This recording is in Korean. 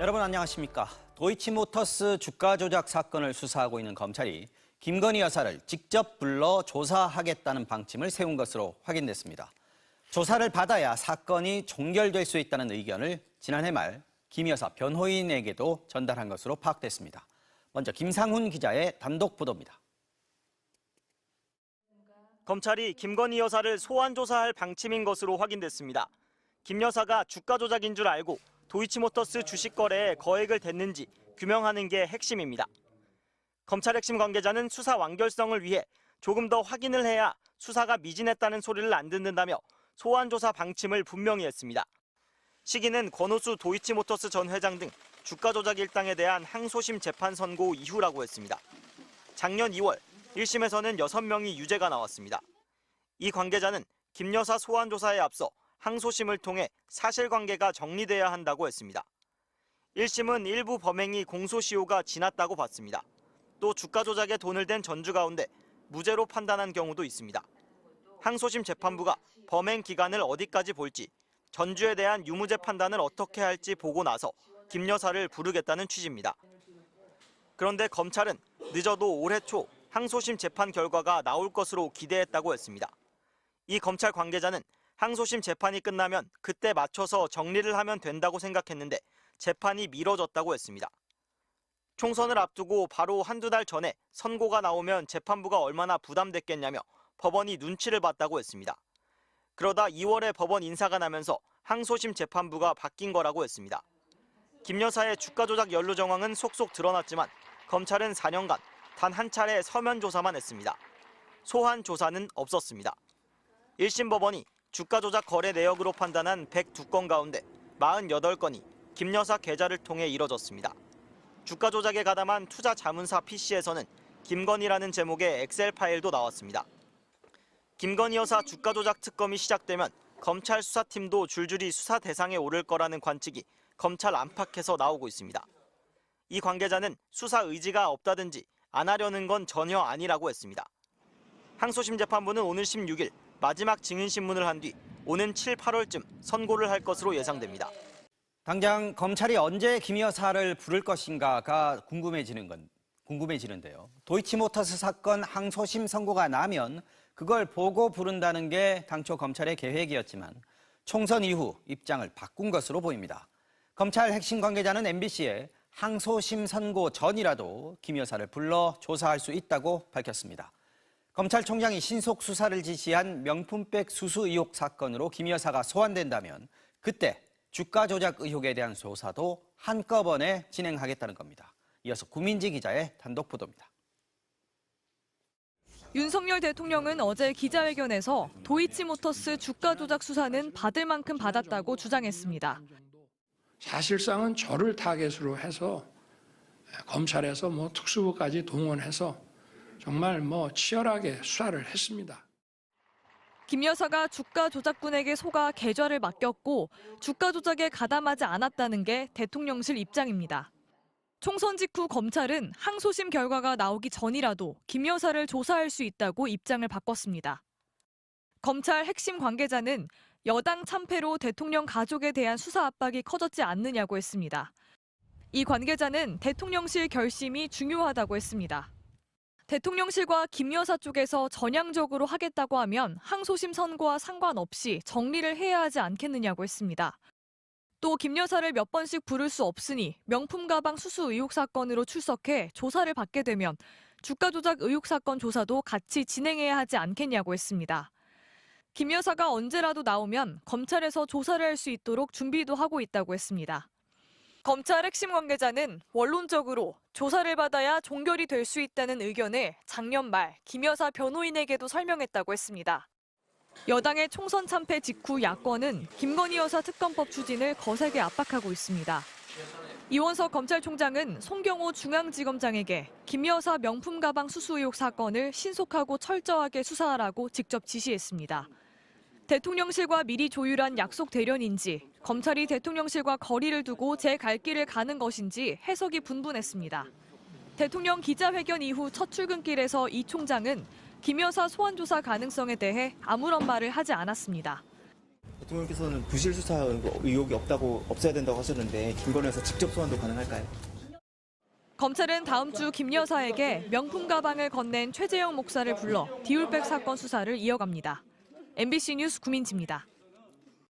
여러분 안녕하십니까? 도이치모터스 주가 조작 사건을 수사하고 있는 검찰이 김건희 여사를 직접 불러 조사하겠다는 방침을 세운 것으로 확인됐습니다. 조사를 받아야 사건이 종결될 수 있다는 의견을 지난해 말 김 여사 변호인에게도 전달한 것으로 파악됐습니다. 먼저 김상훈 기자의 단독 보도입니다. 검찰이 김건희 여사를 소환 조사할 방침인 것으로 확인됐습니다. 김 여사가 주가 조작인 줄 알고 도이치모터스 주식 거래에 거액을 댔는지 규명하는 게 핵심입니다. 검찰 핵심 관계자는 수사 완결성을 위해 조금 더 확인을 해야 수사가 미진했다는 소리를 안 듣는다며 소환 조사 방침을 분명히 했습니다. 시기는 권오수 도이치모터스 전 회장 등 주가 조작 일당에 대한 항소심 재판 선고 이후라고 했습니다. 작년 2월 1심에서는 6명이 유죄가 나왔습니다. 이 관계자는 김 여사 소환 조사에 앞서 항소심을 통해 사실관계가 정리돼야 한다고 했습니다. 1심은 일부 범행이 공소시효가 지났다고 봤습니다. 또 주가 조작에 돈을 댄 전주 가운데 무죄로 판단한 경우도 있습니다. 항소심 재판부가 범행 기간을 어디까지 볼지 전주에 대한 유무죄 판단을 어떻게 할지 보고 나서 김 여사를 부르겠다는 취지입니다. 그런데 검찰은 늦어도 올해 초 항소심 재판 결과가 나올 것으로 기대했다고 했습니다. 이 검찰 관계자는 항소심 재판이 끝나면 그때 맞춰서 정리를 하면 된다고 생각했는데 재판이 미뤄졌다고 했습니다. 총선을 앞두고 바로 한두 달 전에 선고가 나오면 재판부가 얼마나 부담됐겠냐며 법원이 눈치를 봤다고 했습니다. 그러다 2월에 법원 인사가 나면서 항소심 재판부가 바뀐 거라고 했습니다. 김 여사의 주가 조작 연루 정황은 속속 드러났지만 검찰은 4년간 단 한 차례 서면 조사만 했습니다. 소환 조사는 없었습니다. 1심 법원이 주가 조작 거래 내역으로 판단한 102건 가운데 48건이 김 여사 계좌를 통해 이뤄졌습니다. 주가 조작에 가담한 투자 자문사 PC에서는 김건희라는 제목의 엑셀 파일도 나왔습니다. 김건희 여사 주가 조작 특검이 시작되면 검찰 수사팀도 줄줄이 수사 대상에 오를 거라는 관측이 검찰 안팎에서 나오고 있습니다. 이 관계자는 수사 의지가 없다든지 안 하려는 건 전혀 아니라고 했습니다. 항소심 재판부는 오늘 16일 마지막 증인 신문을 한 뒤 오는 7, 8월쯤 선고를 할 것으로 예상됩니다. 당장 검찰이 언제 김 여사를 부를 것인가가 궁금해지는 건 궁금해지는데요. 도이치모터스 사건 항소심 선고가 나면 그걸 보고 부른다는 게 당초 검찰의 계획이었지만 총선 이후 입장을 바꾼 것으로 보입니다. 검찰 핵심 관계자는 MBC에 항소심 선고 전이라도 김 여사를 불러 조사할 수 있다고 밝혔습니다. 검찰총장이 신속 수사를 지시한 명품백 수수 의혹 사건으로 김 여사가 소환된다면 그때 주가 조작 의혹에 대한 조사도 한꺼번에 진행하겠다는 겁니다. 이어서 구민지 기자의 단독 보도입니다. 윤석열 대통령은 어제 기자회견에서 도이치모터스 주가 조작 수사는 받을 만큼 받았다고 주장했습니다. 사실상은 저를 타겟으로 해서 검찰에서 뭐 특수부까지 동원해서 정말 뭐 치열하게 수사를 했습니다. 김 여사가 주가 조작꾼에게 속아 계좌를 맡겼고 주가 조작에 가담하지 않았다는 게 대통령실 입장입니다. 총선 직후 검찰은 항소심 결과가 나오기 전이라도 김 여사를 조사할 수 있다고 입장을 바꿨습니다. 검찰 핵심 관계자는 여당 참패로 대통령 가족에 대한 수사 압박이 커졌지 않느냐고 했습니다. 이 관계자는 대통령실 결심이 중요하다고 했습니다. 대통령실과 김 여사 쪽에서 전향적으로 하겠다고 하면 항소심 선고와 상관없이 정리를 해야 하지 않겠느냐고 했습니다. 또 김 여사를 몇 번씩 부를 수 없으니 명품 가방 수수 의혹 사건으로 출석해 조사를 받게 되면 주가 조작 의혹 사건 조사도 같이 진행해야 하지 않겠냐고 했습니다. 김 여사가 언제라도 나오면 검찰에서 조사를 할 수 있도록 준비도 하고 있다고 했습니다. 검찰 핵심 관계자는 원론적으로 조사를 받아야 종결이 될 수 있다는 의견을 작년 말 김 여사 변호인에게도 설명했다고 했습니다. 여당의 총선 참패 직후 야권은 김건희 여사 특검법 추진을 거세게 압박하고 있습니다. 이원석 검찰총장은 송경호 중앙지검장에게 김 여사 명품 가방 수수 의혹 사건을 신속하고 철저하게 수사하라고 직접 지시했습니다. 대통령실과 미리 조율한 약속 대련인지 검찰이 대통령실과 거리를 두고 제 갈 길을 가는 것인지 해석이 분분했습니다. 대통령 기자회견 이후 첫 출근길에서 이 총장은 김 여사 소환 조사 가능성에 대해 아무런 말을 하지 않았습니다. 대통령께서는 부실 수사 의혹이 없다고 없어야 된다고 하셨는데 김건희 여사 직접 소환도 가능할까요? 검찰은 다음 주 김 여사에게 명품 가방을 건넨 최재형 목사를 불러 디올백 사건 수사를 이어갑니다. MBC 뉴스 구민지입니다.